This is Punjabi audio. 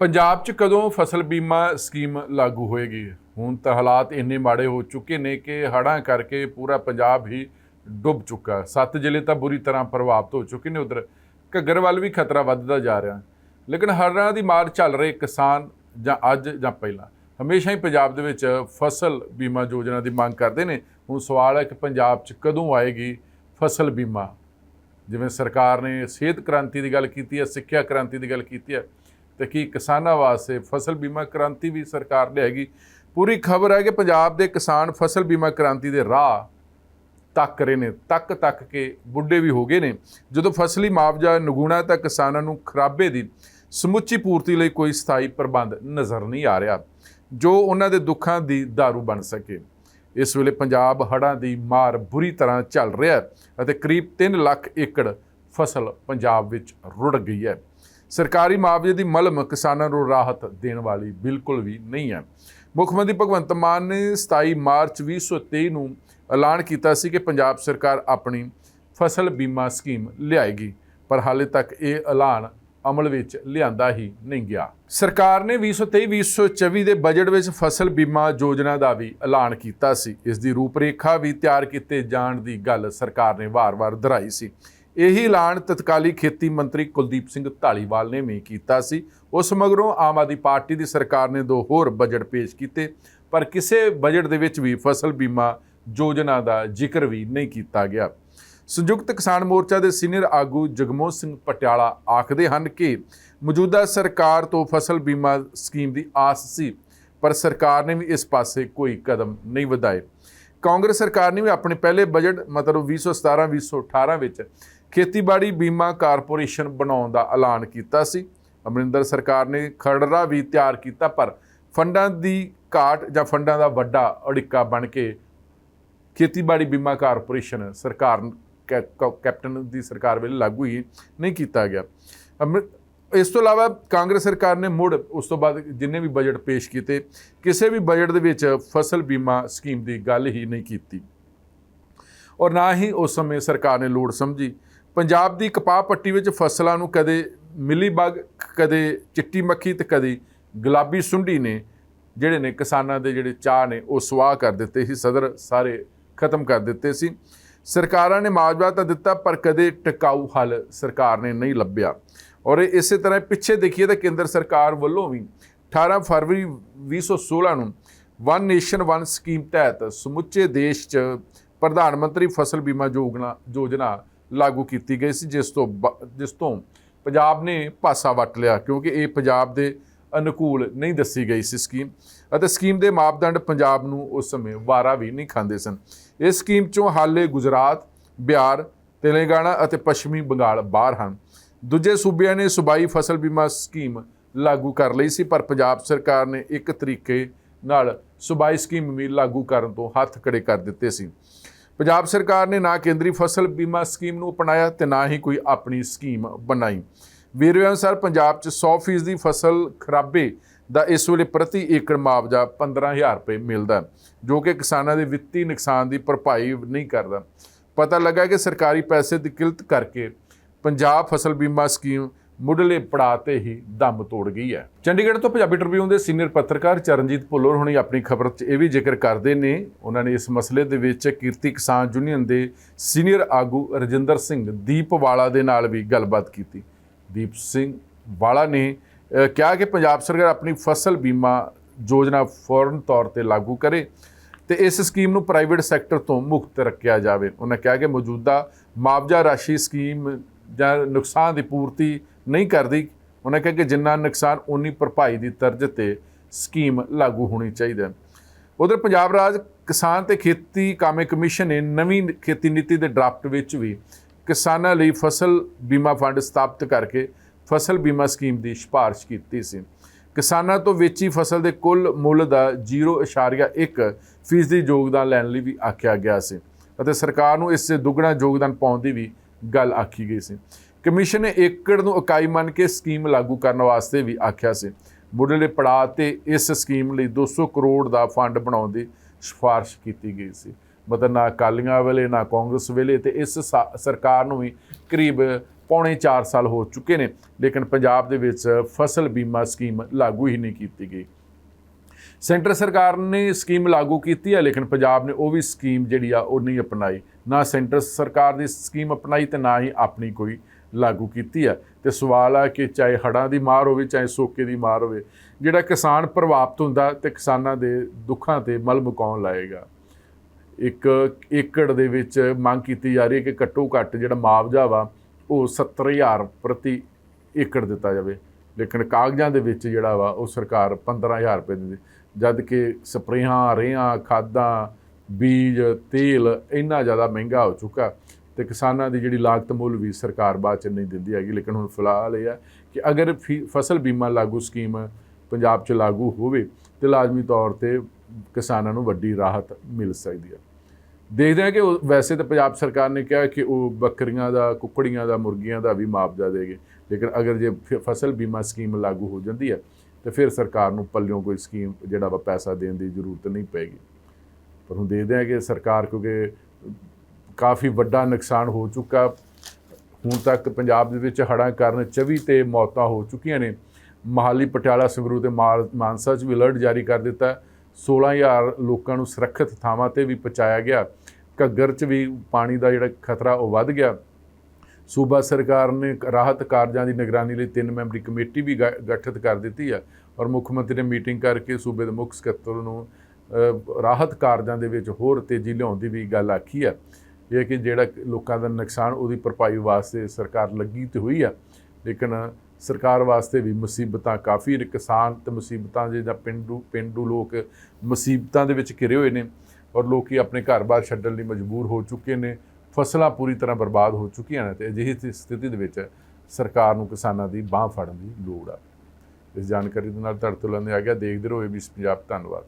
ਪੰਜਾਬ 'ਚ ਕਦੋਂ ਫਸਲ ਬੀਮਾ ਸਕੀਮ ਲਾਗੂ ਹੋਏਗੀ? ਹੁਣ ਤਾਂ ਹਾਲਾਤ ਇੰਨੇ ਮਾੜੇ ਹੋ ਚੁੱਕੇ ਨੇ ਕਿ ਹੜ੍ਹਾਂ ਕਰਕੇ ਪੂਰਾ ਪੰਜਾਬ ਹੀ ਡੁੱਬ ਚੁੱਕਾ ਸੱਤ ਜ਼ਿਲ੍ਹੇ ਤਾਂ ਬੁਰੀ ਤਰ੍ਹਾਂ ਪ੍ਰਭਾਵਿਤ ਹੋ ਚੁੱਕੇ ਨੇ। ਉਧਰ ਘੱਗਰ ਵੱਲ ਵੀ ਖਤਰਾ ਵੱਧਦਾ ਜਾ ਰਿਹਾ ਲੇਕਿਨ ਹੜ੍ਹਾਂ ਦੀ ਮਾਰ ਚੱਲ ਰਹੇ ਕਿਸਾਨ ਜਾਂ ਅੱਜ ਜਾਂ ਪਹਿਲਾਂ ਹਮੇਸ਼ਾ ਹੀ ਪੰਜਾਬ ਦੇ ਵਿੱਚ ਫਸਲ ਬੀਮਾ ਯੋਜਨਾ ਦੀ ਮੰਗ ਕਰਦੇ ਨੇ। ਹੁਣ ਸਵਾਲ ਹੈ ਕਿ ਪੰਜਾਬ 'ਚ ਕਦੋਂ ਆਏਗੀ ਫਸਲ ਬੀਮਾ? ਜਿਵੇਂ ਸਰਕਾਰ ਨੇ ਸਿਹਤ ਕ੍ਰਾਂਤੀ ਦੀ ਗੱਲ ਕੀਤੀ ਹੈ, ਸਿੱਖਿਆ ਕ੍ਰਾਂਤੀ ਦੀ ਗੱਲ ਕੀਤੀ ਹੈ ਤੇ ਕੀ ਕਿਸਾਨਾਂ ਵਾਸਤੇ ਫਸਲ ਬੀਮਾ ਕ੍ਰਾਂਤੀ ਵੀ ਸਰਕਾਰ ਲਿਆਏਗੀ ਪੂਰੀ ਖਬਰ ਹੈ ਕਿ ਪੰਜਾਬ ਦੇ ਕਿਸਾਨ ਫਸਲ ਬੀਮਾ ਕ੍ਰਾਂਤੀ ਦੇ ਰਾਹ ਤੱਕ ਰਹੇ ਨੇ, ਤੱਕ ਤੱਕ ਕੇ ਬੁੱਢੇ ਵੀ ਹੋ ਗਏ ਨੇ। ਜਦੋਂ ਫਸਲੀ ਮੁਆਵਜ਼ਾ ਨਗੂਣਾ ਤਾਂ ਕਿਸਾਨਾਂ ਨੂੰ ਖਰਾਬੇ ਦੀ ਸਮੁੱਚੀ ਪੂਰਤੀ ਲਈ ਕੋਈ ਸਥਾਈ ਪ੍ਰਬੰਧ ਨਜ਼ਰ ਨਹੀਂ ਆ ਰਿਹਾ, ਜੋ ਉਹਨਾਂ ਦੇ ਦੁੱਖਾਂ ਦੀ ਦਾਰੂ ਬਣ ਸਕੇ। ਇਸ ਵੇਲੇ ਪੰਜਾਬ ਹੜ੍ਹਾਂ ਦੀ ਮਾਰ ਬੁਰੀ ਤਰ੍ਹਾਂ ਚੱਲ ਰਿਹਾ ਹੈ ਅਤੇ ਕਰੀਬ 3 ਲੱਖ ਏਕੜ ਫਸਲ ਪੰਜਾਬ ਵਿੱਚ ਰੁੜ ਗਈ ਹੈ। ਸਰਕਾਰੀ ਮੁਆਵਜ਼ੇ ਦੀ ਮਲਮ ਕਿਸਾਨਾਂ ਨੂੰ ਰਾਹਤ ਦੇਣ ਵਾਲੀ ਬਿਲਕੁਲ ਵੀ ਨਹੀਂ ਹੈ। ਮੁੱਖ ਮੰਤਰੀ ਭਗਵੰਤ ਮਾਨ ਨੇ 27 ਮਾਰਚ 2023 ਨੂੰ ਐਲਾਨ ਕੀਤਾ ਸੀ ਕਿ ਪੰਜਾਬ ਸਰਕਾਰ ਆਪਣੀ ਫਸਲ ਬੀਮਾ ਸਕੀਮ ਲਿਆਏਗੀ, ਪਰ ਹਾਲੇ ਤੱਕ ਇਹ ਐਲਾਨ ਅਮਲ ਵਿੱਚ ਲਿਆਂਦਾ ਹੀ ਨਹੀਂ ਗਿਆ। ਸਰਕਾਰ ਨੇ 2023-2024 ਦੇ ਬਜਟ ਵਿੱਚ ਫਸਲ ਬੀਮਾ ਯੋਜਨਾ ਦਾ ਵੀ ਐਲਾਨ ਕੀਤਾ ਸੀ। ਇਸ ਦੀ ਰੂਪਰੇਖਾ ਵੀ ਤਿਆਰ ਕੀਤੇ ਜਾਣ ਦੀ ਗੱਲ ਸਰਕਾਰ ਨੇ ਵਾਰ-ਵਾਰ ਦੁਹਰਾਈ ਸੀ। ਇਹੀ ਐਲਾਨ ਤਤਕਾਲੀ ਖੇਤੀ ਮੰਤਰੀ ਕੁਲਦੀਪ ਸਿੰਘ ਢਾਲੀਵਾਲ ਨੇ ਵੀ ਕੀਤਾ ਸੀ। ਉਸ ਮਗਰੋਂ ਆਮ ਆਦਮੀ ਪਾਰਟੀ ਦੀ ਸਰਕਾਰ ਨੇ ਦੋ ਹੋਰ ਬਜਟ ਪੇਸ਼ ਕੀਤੇ, ਪਰ ਕਿਸੇ ਬਜਟ ਦੇ ਵਿੱਚ ਵੀ ਫਸਲ ਬੀਮਾ ਯੋਜਨਾ ਦਾ ਜ਼ਿਕਰ ਵੀ ਨਹੀਂ ਕੀਤਾ ਗਿਆ। ਸੰਯੁਕਤ ਕਿਸਾਨ ਮੋਰਚਾ ਦੇ ਸੀਨੀਅਰ ਆਗੂ ਜਗਮੋਹ ਸਿੰਘ ਪਟਿਆਲਾ ਆਖਦੇ ਹਨ ਕਿ ਮੌਜੂਦਾ ਸਰਕਾਰ ਤੋਂ ਫਸਲ ਬੀਮਾ ਸਕੀਮ ਦੀ ਆਸ ਸੀ, ਪਰ ਸਰਕਾਰ ਨੇ ਵੀ ਇਸ ਪਾਸੇ ਕੋਈ ਕਦਮ ਨਹੀਂ ਵਧਾਏ। ਕਾਂਗਰਸ ਸਰਕਾਰ ਨੇ ਵੀ ਆਪਣੇ ਪਹਿਲੇ ਬਜਟ ਮਤਲਬ 2017-2018 ਵਿੱਚ ਖੇਤੀਬਾੜੀ ਬੀਮਾ ਕਾਰਪੋਰੇਸ਼ਨ ਬਣਾਉਣ ਦਾ ਐਲਾਨ ਕੀਤਾ ਸੀ। ਅਮਰਿੰਦਰ ਸਰਕਾਰ ਨੇ ਖਰੜਾ ਵੀ ਤਿਆਰ ਕੀਤਾ, ਪਰ ਫੰਡਾਂ ਦੀ ਘਾਟ ਜਾਂ ਫੰਡਾਂ ਦਾ ਵੱਡਾ ਅੜਿੱਕਾ ਬਣ ਕੇ ਖੇਤੀਬਾੜੀ ਬੀਮਾ ਕਾਰਪੋਰੇਸ਼ਨ ਸਰਕਾਰ ਕੈ- ਕ- ਕੈਪਟਨ ਦੀ ਸਰਕਾਰ ਵੇਲੇ ਲਾਗੂ ਹੀ ਨਹੀਂ ਕੀਤਾ ਗਿਆ। ਅੰਮ੍ਰਿਤ ਇਸ ਤੋਂ ਇਲਾਵਾ ਕਾਂਗਰਸ ਸਰਕਾਰ ਨੇ ਮੁੜ ਉਸ ਤੋਂ ਬਾਅਦ ਜਿੰਨੇ ਵੀ ਬਜਟ ਪੇਸ਼ ਕੀਤੇ, ਕਿਸੇ ਵੀ ਬਜਟ ਦੇ ਵਿੱਚ ਫਸਲ ਬੀਮਾ ਸਕੀਮ ਦੀ ਗੱਲ ਹੀ ਨਹੀਂ ਕੀਤੀ। ਔਰ ਨਾ ਹੀ ਉਸ ਸਮੇਂ ਸਰਕਾਰ ਨੇ ਲੋੜ ਸਮਝੀ। ਪੰਜਾਬ ਦੀ ਕਪਾਹ ਪੱਟੀ ਵਿੱਚ ਫਸਲਾਂ ਨੂੰ ਕਦੇ ਮਿਲੀ ਬਗ, ਕਦੇ ਚਿੱਟੀ ਮੱਖੀ ਤੇ ਕਦੇ ਗੁਲਾਬੀ ਸੁੰਡੀ ਨੇ, ਜਿਹੜੇ ਨੇ ਕਿਸਾਨਾਂ ਦੇ ਜਿਹੜੇ ਚਾਹ ਨੇ, ਉਹ ਸਵਾਹ ਕਰ ਦਿੱਤੇ ਸੀ, ਸਦਰ ਸਾਰੇ ਖਤਮ ਕਰ ਦਿੱਤੇ ਸੀ। ਸਰਕਾਰਾਂ ਨੇ ਮੁਆਵਜ਼ਾ ਤਾਂ ਦਿੱਤਾ, ਪਰ ਕਦੇ ਟਿਕਾਊ ਹੱਲ ਸਰਕਾਰ ਨੇ ਨਹੀਂ ਲੱਭਿਆ। ਔਰ ਇਸੇ ਤਰ੍ਹਾਂ ਪਿੱਛੇ ਦੇਖੀਏ ਤਾਂ ਕੇਂਦਰ ਸਰਕਾਰ ਵੱਲੋਂ ਵੀ 18 ਫਰਵਰੀ 2016 ਨੂੰ ਵਨ ਨੇਸ਼ਨ ਵਨ ਸਕੀਮ ਤਹਿਤ ਸਮੁੱਚੇ ਦੇਸ਼ 'ਚ ਪ੍ਰਧਾਨ ਮੰਤਰੀ ਫਸਲ ਬੀਮਾ ਯੋਜਨਾ ਯੋਜਨਾ ਲਾਗੂ ਕੀਤੀ ਗਈ ਸੀ, ਜਿਸ ਤੋਂ ਬ- ਜਿਸ ਤੋਂ ਪੰਜਾਬ ਨੇ ਪਾਸਾ ਵੱਟ ਲਿਆ, ਕਿਉਂਕਿ ਇਹ ਪੰਜਾਬ ਦੇ ਅਨੁਕੂਲ ਨਹੀਂ ਦੱਸੀ ਗਈ ਸੀ ਸਕੀਮ। ਅਤੇ ਸਕੀਮ ਦੇ ਮਾਪਦੰਡ ਪੰਜਾਬ ਨੂੰ ਉਸ ਸਮੇਂ ਵਾਰਾ ਵੀ ਨਹੀਂ ਖਾਂਦੇ ਸਨ। ਇਸ ਸਕੀਮ ਚੋਂ ਹਾਲੇ ਗੁਜਰਾਤ, ਬਿਹਾਰ, ਤੇਲੰਗਾਨਾ ਅਤੇ ਪੱਛਮੀ ਬੰਗਾਲ ਬਾਹਰ ਹਨ। ਦੂਜੇ ਸੂਬਿਆਂ ਨੇ ਸੂਬਾਈ ਫਸਲ ਬੀਮਾ ਸਕੀਮ ਲਾਗੂ ਕਰ ਲਈ ਸੀ, ਪਰ ਪੰਜਾਬ ਸਰਕਾਰ ਨੇ ਇੱਕ ਤਰੀਕੇ ਨਾਲ ਸੂਬਾਈ ਸਕੀਮ ਵੀ ਲਾਗੂ ਕਰਨ ਤੋਂ ਹੱਥ ਖੜੇ ਕਰ ਦਿੱਤੇ ਸੀ। ਪੰਜਾਬ ਸਰਕਾਰ ਨੇ ਨਾ ਕੇਂਦਰੀ ਫਸਲ ਬੀਮਾ ਸਕੀਮ ਨੂੰ ਅਪਣਾਇਆ ਤੇ ਨਾ ਹੀ ਕੋਈ ਆਪਣੀ ਸਕੀਮ ਬਣਾਈ। ਵੇਰਵੇ ਅਨੁਸਾਰ ਪੰਜਾਬ 'ਚ 100% ਦੀ ਫਸਲ ਖਰਾਬੇ ਦਾ ਇਸ ਵੇਲੇ ਪ੍ਰਤੀ ਏਕੜ ਮੁਆਵਜ਼ਾ 15000 ਰੁਪਏ ਮਿਲਦਾ ਜੋ ਕਿ ਕਿਸਾਨਾਂ ਦੇ ਵਿੱਤੀ ਨੁਕਸਾਨ ਦੀ ਭਰਪਾਈ ਨਹੀਂ ਕਰਦਾ। ਪਤਾ ਲੱਗਾ ਕਿ ਸਰਕਾਰੀ ਪੈਸੇ ਦੀ ਕਿਲਤ ਕਰਕੇ ਪੰਜਾਬ ਫਸਲ ਬੀਮਾ ਸਕੀਮ ਮੁੱਢਲੇ ਪੜਾਅ ਤੇ ਹੀ ਦਮ ਤੋੜ ਗਈ ਹੈ। ਚੰਡੀਗੜ੍ਹ ਤੋਂ ਪੰਜਾਬੀ ਟ੍ਰਿਬਿਊਨ ਦੇ ਸੀਨੀਅਰ ਪੱਤਰਕਾਰ ਚਰਨਜੀਤ ਭੁੱਲਰ ਹੁਣੀ ਆਪਣੀ ਖਬਰ 'ਚ ਇਹ ਵੀ ਜ਼ਿਕਰ ਕਰਦੇ ਨੇ। ਉਹਨਾਂ ਨੇ ਇਸ ਮਸਲੇ ਦੇ ਵਿੱਚ ਕੀਰਤੀ ਕਿਸਾਨ ਯੂਨੀਅਨ ਦੇ ਸੀਨੀਅਰ ਆਗੂ ਰਜਿੰਦਰ ਸਿੰਘ ਦੀਪਵਾਲਾ ਦੇ ਨਾਲ ਵੀ ਗੱਲਬਾਤ ਕੀਤੀ। ਦੀਪ ਸਿੰਘ ਵਾਲਾ ਨੇ ਕਿਹਾ ਕਿ ਪੰਜਾਬ ਸਰਕਾਰ ਆਪਣੀ ਫਸਲ ਬੀਮਾ ਯੋਜਨਾ ਫੌਰਨ ਤੌਰ ਤੇ ਲਾਗੂ ਕਰੇ ਤੇ ਇਸ ਸਕੀਮ ਨੂੰ ਪ੍ਰਾਈਵੇਟ ਸੈਕਟਰ ਤੋਂ ਮੁਕਤ ਰੱਖਿਆ ਜਾਵੇ। ਉਹਨਾਂ ਕਿਹਾ ਕਿ ਮੌਜੂਦਾ ਮੁਆਵਜ਼ਾ ਰਾਸ਼ੀ ਸਕੀਮ ਜਾਂ ਨੁਕਸਾਨ ਦੀ ਪੂਰਤੀ ਨਹੀਂ ਕਰਦੀ। ਉਹਨਾਂ ਕਿਹਾ ਕਿ ਜਿੰਨਾ ਨੁਕਸਾਨ ਉਨੀ ਭਰਪਾਈ ਦੀ ਤਰਜ਼ ਤੇ ਸਕੀਮ ਲਾਗੂ ਹੋਣੀ ਚਾਹੀਦੀ ਹੈ। ਉਧਰ ਪੰਜਾਬ ਰਾਜ ਕਿਸਾਨ ਤੇ ਖੇਤੀ ਕਾਮੇ ਕਮਿਸ਼ਨ ਨੇ ਨਵੀਂ ਖੇਤੀ ਨੀਤੀ ਦੇ ਡਰਾਫਟ ਵਿੱਚ ਵੀ ਕਿਸਾਨਾਂ ਲਈ ਫਸਲ ਬੀਮਾ ਫੰਡ ਸਥਾਪਿਤ ਕਰਕੇ ਫਸਲ ਬੀਮਾ ਸਕੀਮ ਦੀ ਸਿਫਾਰਿਸ਼ ਕੀਤੀ ਸੀ। ਕਿਸਾਨਾਂ ਤੋਂ ਵੇਚੀ ਫਸਲ ਦੇ ਕੁੱਲ ਮੁੱਲ ਦਾ 0.1 ਫੀਸਦੀ ਯੋਗਦਾਨ ਲੈਣ ਲਈ ਵੀ ਆਖਿਆ ਗਿਆ ਸੀ ਅਤੇ ਸਰਕਾਰ ਨੂੰ ਇਸ 'ਚ ਦੁੱਗਣਾ ਯੋਗਦਾਨ ਪਾਉਣ ਦੀ ਵੀ ਗੱਲ ਆਖੀ ਗਈ ਸੀ। ਕਮਿਸ਼ਨ ਨੇ ਏਕੜ ਨੂੰ ਇਕਾਈ ਮੰਨ ਕੇ ਸਕੀਮ ਲਾਗੂ ਕਰਨ ਵਾਸਤੇ ਵੀ ਆਖਿਆ ਸੀ। ਮੁੱਢਲੇ ਪੜਾਅ ਤੇ ਇਸ ਸਕੀਮ ਲਈ 200 ਕਰੋੜ ਦਾ ਫੰਡ ਬਣਾਉਣ ਦੀ ਸਿਫਾਰਿਸ਼ ਕੀਤੀ ਗਈ ਸੀ। ਮਤਲਬ ਨਾ ਅਕਾਲੀਆਂ ਵੇਲੇ, ਨਾ ਕਾਂਗਰਸ ਵੇਲੇ ਤੇ ਇਸ ਸਾ- ਸਰਕਾਰ ਨੂੰ ਵੀ ਕਰੀਬ ਪੌਣੇ 4 ਸਾਲ ਹੋ ਚੁੱਕੇ ਨੇ, ਲੇਕਿਨ ਪੰਜਾਬ ਦੇ ਵਿੱਚ ਫਸਲ ਬੀਮਾ ਸਕੀਮ ਲਾਗੂ ਹੀ ਨਹੀਂ ਕੀਤੀ ਗਈ। ਸੈਂਟਰ ਸਰਕਾਰ ਨੇ ਸਕੀਮ ਲਾਗੂ ਕੀਤੀ ਹੈ, ਲੇਕਿਨ ਪੰਜਾਬ ਨੇ ਉਹ ਵੀ ਸਕੀਮ ਜਿਹੜੀ ਆ ਉਹ ਨਹੀਂ ਅਪਣਾਈ। ਨਾ ਸੈਂਟਰ ਸਰਕਾਰ ਦੀ ਸਕੀਮ ਅਪਣਾਈ ਤੇ ਨਾ ਹੀ ਆਪਣੀ ਕੋਈ ਲਾਗੂ ਕੀਤੀ ਹੈ ਤੇ ਸਵਾਲ ਆ ਕਿ ਚਾਹੇ ਹੜ੍ਹਾਂ ਦੀ ਮਾਰ ਹੋਵੇ, ਚਾਹੇ ਸੋਕੇ ਦੀ ਮਾਰ ਹੋਵੇ, ਜਿਹੜਾ ਕਿਸਾਨ ਪ੍ਰਭਾਵਿਤ ਹੁੰਦਾ ਤੇ ਕਿਸਾਨਾਂ ਦੇ ਦੁੱਖਾਂ ਤੇ ਮਲ ਮੁਕਾਉਣ ਲਾਏਗਾ। ਇੱਕ ਏਕੜ ਦੇ ਵਿੱਚ ਮੰਗ ਕੀਤੀ ਜਾ ਰਹੀ ਹੈ ਕਿ ਘੱਟੋ ਘੱਟ ਜਿਹੜਾ ਮੁਆਵਜ਼ਾ ਵਾ, ਉਹ 70000 ਪ੍ਰਤੀ ਏਕੜ ਦਿੱਤਾ ਜਾਵੇ। ਲੇਕਿਨ ਕਾਗਜ਼ਾਂ ਦੇ ਵਿੱਚ ਜਿਹੜਾ ਵਾ, ਉਹ ਸਰਕਾਰ 15000 ਰੁਪਏ ਦਿੰਦੀ। ਜਦ ਕਿ ਸਪਰੇਹਾਂ, ਰੇਹਾਂ, ਖਾਦਾਂ, ਬੀਜ, ਤੇਲ ਇੰਨਾ ਜ਼ਿਆਦਾ ਮਹਿੰਗਾ ਹੋ ਚੁੱਕਾ। ਤੇ ਕਿਸਾਨਾਂ ਦੀ ਜਿਹੜੀ ਲਾਗਤ ਮੁੱਲ ਵੀ ਸਰਕਾਰ ਬਾਅਦ ਚ ਨਹੀਂ ਦਿੰਦੀ ਹੈਗੀ, ਲੇਕਿਨ ਹੁਣ ਫਿਲਹਾਲ ਇਹ ਹੈ ਕਿ ਅਗਰ ਫੀ- ਫਸਲ ਬੀਮਾ ਲਾਗੂ ਸਕੀਮ ਪੰਜਾਬ 'ਚ ਲਾਗੂ ਹੋਵੇ, ਤੇ ਲਾਜ਼ਮੀ ਤੌਰ ਤੇ ਕਿਸਾਨਾਂ ਨੂੰ ਵੱਡੀ ਰਾਹਤ ਮਿਲ ਸਕਦੀ ਹੈ। ਦੇਖਦੇ ਹਾਂ ਕਿ ਉਹ- ਵੈਸੇ ਤਾਂ ਪੰਜਾਬ ਸਰਕਾਰ ਨੇ ਕਿਹਾ ਕਿ ਉਹ ਬੱਕਰੀਆਂ ਦਾ, ਕੁੱਕੜੀਆਂ ਦਾ, ਮੁਰਗੀਆਂ ਦਾ ਵੀ ਮੁਆਵਜ਼ਾ ਦੇਗੇ, ਲੇਕਿਨ ਅਗਰ ਜੇ ਫਸਲ ਬੀਮਾ ਸਕੀਮ ਲਾਗੂ ਹੋ ਜਾਂਦੀ ਹੈ, ਤੇ ਫਿਰ ਸਰਕਾਰ ਨੂੰ ਪੱਲਿਓਂ ਕੋਈ ਸਕੀਮ, ਜਿਹੜਾ ਵਾ ਪੈਸਾ ਦੇਣ ਦੀ ਜ਼ਰੂਰਤ ਨਹੀਂ ਪਏਗੀ। ਪਰ ਹੁਣ ਦੇਖਦੇ ਹਾਂ ਕਿ ਸਰਕਾਰ ਕਿਉਂਕਿ ਕਾਫੀ ਵੱਡਾ ਨੁਕਸਾਨ ਹੋ ਚੁੱਕਾ। ਹੁਣ ਤੱਕ ਪੰਜਾਬ ਦੇ ਵਿੱਚ ਹੜ੍ਹਾਂ ਕਾਰਨ 24 ਤੇ ਮੌਤਾਂ ਹੋ ਚੁੱਕੀਆਂ ਨੇ। ਮਹਾਲੀ, ਪਟਿਆਲਾ, ਸੰਗਰੂਰ ਤੇ ਮਾਰ- ਮਾਨਸਾ 'ਚ ਵੀ ਅਲਰਟ ਜਾਰੀ ਕਰ ਦਿੱਤਾ। ਹੈ। 16000 ਲੋਕਾਂ ਨੂੰ ਸੁਰੱਖਿਅਤ ਥਾਵਾਂ ਤੇ ਵੀ ਪਹੁੰਚਾਇਆ ਗਿਆ। ਘੱਗਰ 'ਚ ਵੀ ਪਾਣੀ ਦਾ ਜਿਹੜਾ ਖਤਰਾ ਉਹ ਵੱਧ ਗਿਆ। ਸੂਬਾ ਸਰਕਾਰ ਨੇ ਰਾਹਤ ਕਾਰਜਾਂ ਦੀ ਨਿਗਰਾਨੀ ਲਈ ਤਿੰਨ ਮੈਂਬਰੀ ਕਮੇਟੀ ਵੀ ਗ- ਗਠਿਤ ਕਰ ਦਿੱਤੀ ਹੈ ਔਰ ਮੁੱਖ ਮੰਤਰੀ ਨੇ ਮੀਟਿੰਗ ਕਰਕੇ ਸੂਬੇ ਦੇ ਮੁੱਖ ਸਕੱਤਰ ਨੂੰ ਰਾਹਤ ਕਾਰਜਾਂ ਦੇ ਵਿੱਚ ਹੋਰ ਤੇਜ਼ੀ ਲਿਆਉਣ ਦੀ ਵੀ ਗੱਲ ਆਖੀ ਹੈ ਇਹ ਕਿ ਜਿਹੜਾ ਲੋਕਾਂ ਦਾ ਨੁਕਸਾਨ ਉਹਦੀ ਭਰਪਾਈ ਵਾਸਤੇ ਸਰਕਾਰ ਲੱਗੀ ਤੇ ਹੋਈ ਆ, ਲੇਕਿਨ ਸਰਕਾਰ ਵਾਸਤੇ ਵੀ ਮੁਸੀਬਤਾਂ ਕਾਫੀ ਨੇ, ਕਿਸਾਨ ਤੇ ਮੁਸੀਬਤਾਂ ਜਿਹਦਾ ਪਿੰਡੂ ਪਿੰਡੂ ਲੋਕ ਮੁਸੀਬਤਾਂ ਦੇ ਵਿੱਚ ਘਿਰੇ ਹੋਏ ਨੇ ਔਰ ਲੋਕੀ ਆਪਣੇ ਘਰ-ਬਾਰ ਛੱਡਣ ਲਈ ਮਜਬੂਰ ਹੋ ਚੁੱਕੇ ਨੇ, ਫਸਲਾਂ ਪੂਰੀ ਤਰ੍ਹਾਂ ਬਰਬਾਦ ਹੋ ਚੁੱਕੀਆਂ ਨੇ ਤੇ ਅਜਿਹੀ ਸਥਿਤੀ ਦੇ ਵਿੱਚ ਸਰਕਾਰ ਨੂੰ ਕਿਸਾਨਾਂ ਦੀ ਬਾਹ ਫੜਨ ਦੀ ਲੋੜ ਆ। ਇਸ ਜਾਣਕਾਰੀ ਦੇ ਨਾਲ ਤੁਹਾਡੇ ਤੋਂ ਲੈਂਦੇ ਆ ਗਿਆ, ਦੇਖਦੇ ਰਹੋ ਏਬੀਸੀ ਪੰਜਾਬ, ਧੰਨਵਾਦ।